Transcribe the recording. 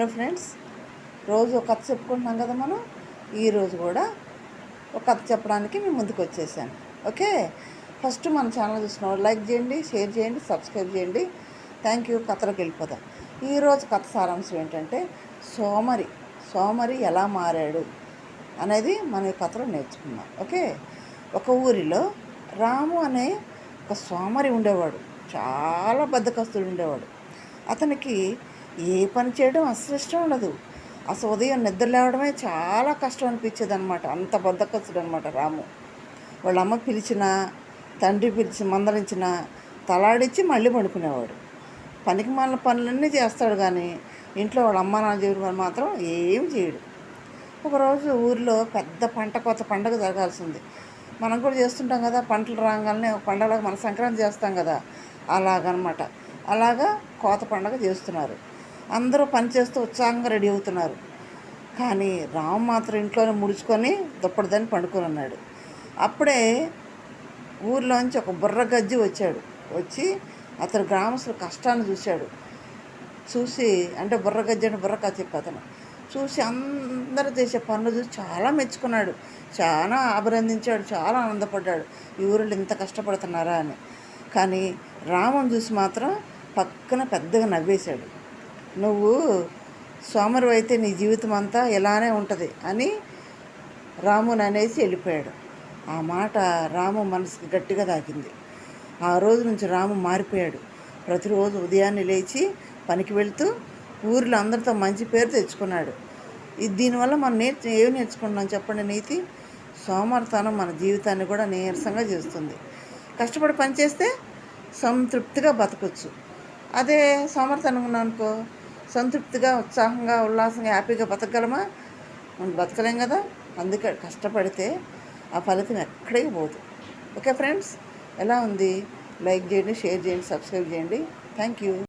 Hello friends రోజు ఒక కథ చెప్పుకుంటున్నాం కదా మనం? ఈరోజు కూడా ఒక కథ చెప్పడానికి మేము ముందుకు వచ్చేసాను. ఓకే? ఫస్ట్ మన ఛానల్ చూసిన లైక్ చేయండి షేర్ చేయండి సబ్స్క్రైబ్ చేయండి. Thank you. కథలోకి వెళ్ళిపోదాం. ఈరోజు కథ సారాంశం ఏంటంటే సోమరి సోమరి ఎలా మారాడు అనేది మన ఈ కథలో నేర్చుకుందాం. ఓకే? ఒక ఊరిలో రాము అనే ఒక సోమరి ఉండేవాడు. చాలా బద్దకస్తుడు ఉండేవాడు. అతనికి ఏ పని చేయడం అసలు ఇష్టం ఉండదు. అసలు ఉదయం నిద్ర లేవడమే చాలా కష్టం అనిపించేది అనమాట అంత బద్దకొచ్చుడు అనమాట రాము. వాళ్ళ అమ్మ పిలిచిన తండ్రి పిలిచి మందలించిన తలాడించి మళ్ళీ పండుకునేవాడు. పనికి మాలిన పనులన్నీ చేస్తాడు కానీ ఇంట్లో వాళ్ళ అమ్మ నాన్న జీవితం మాత్రం ఏం చేయడు. ఒకరోజు ఊరిలో పెద్ద పంట కొత్త పండగ జరగాల్సింది. మనం కూడా చేస్తుంటాం కదా పంటలు రాగానే పండగ మన సంక్రాంతి చేస్తాం కదా అలాగనమాట. అలాగా కోత పండగ చేస్తున్నారు. అందరూ పనిచేస్తూ ఉత్సాహంగా రెడీ అవుతున్నారు. కానీ రాము మాత్రం ఇంట్లోనే ముడుచుకొని దుప్పటిదని పండుకొని ఉన్నాడు అప్పుడే ఊర్లోంచి ఒక బుర్ర గజ్జి వచ్చాడు. వచ్చి అతను గ్రామస్తుల కష్టాన్ని చూశాడు. చూసి అంటే బుర్ర గజ్జి అంటే బుర్ర చెప్పి అతను. చూసి అందరూ చేసే పనులు చూసి చాలా మెచ్చుకున్నాడు. చాలా అభినందించాడు చాలా ఆనందపడ్డాడు. ఈ ఊరిలో ఇంత కష్టపడుతున్నారా అని. కానీ రామం చూసి మాత్రం పక్కన పెద్దగా నవ్వేశాడు. నువ్వు సోమరు అయితే నీ జీవితం అంతా ఇలానే ఉంటుంది అని రాముని అనేసి వెళ్ళిపోయాడు. ఆ మాట రాము మనసుకి గట్టిగా తాకింది ఆ రోజు నుంచి రాము మారిపోయాడు. ప్రతిరోజు ఉదయాన్నే లేచి పనికి వెళ్తూ ఊరిలో అందరితో మంచి పేరు తెచ్చుకున్నాడు. ఇది దీనివల్ల మనం నేర్చు ఏమి నేర్చుకుంటున్నాం చెప్పండి నీతి? సోమర్తనం మన జీవితాన్ని కూడా నీరసంగా చేస్తుంది. కష్టపడి పనిచేస్తే సంతృప్తిగా బతకొచ్చు. అదే సోమర్తనం అనుకో సంతృప్తిగా ఉత్సాహంగా ఉల్లాసంగా హ్యాపీగా బతకగలమా? మనం బతకలేం కదా? అందుకే కష్టపడితే ఆ ఫలితం ఎక్కడికి పోదు. ఓకే ఫ్రెండ్స్ ఎలా ఉంది? లైక్ చేయండి షేర్ చేయండి సబ్స్క్రైబ్ చేయండి. Thank you.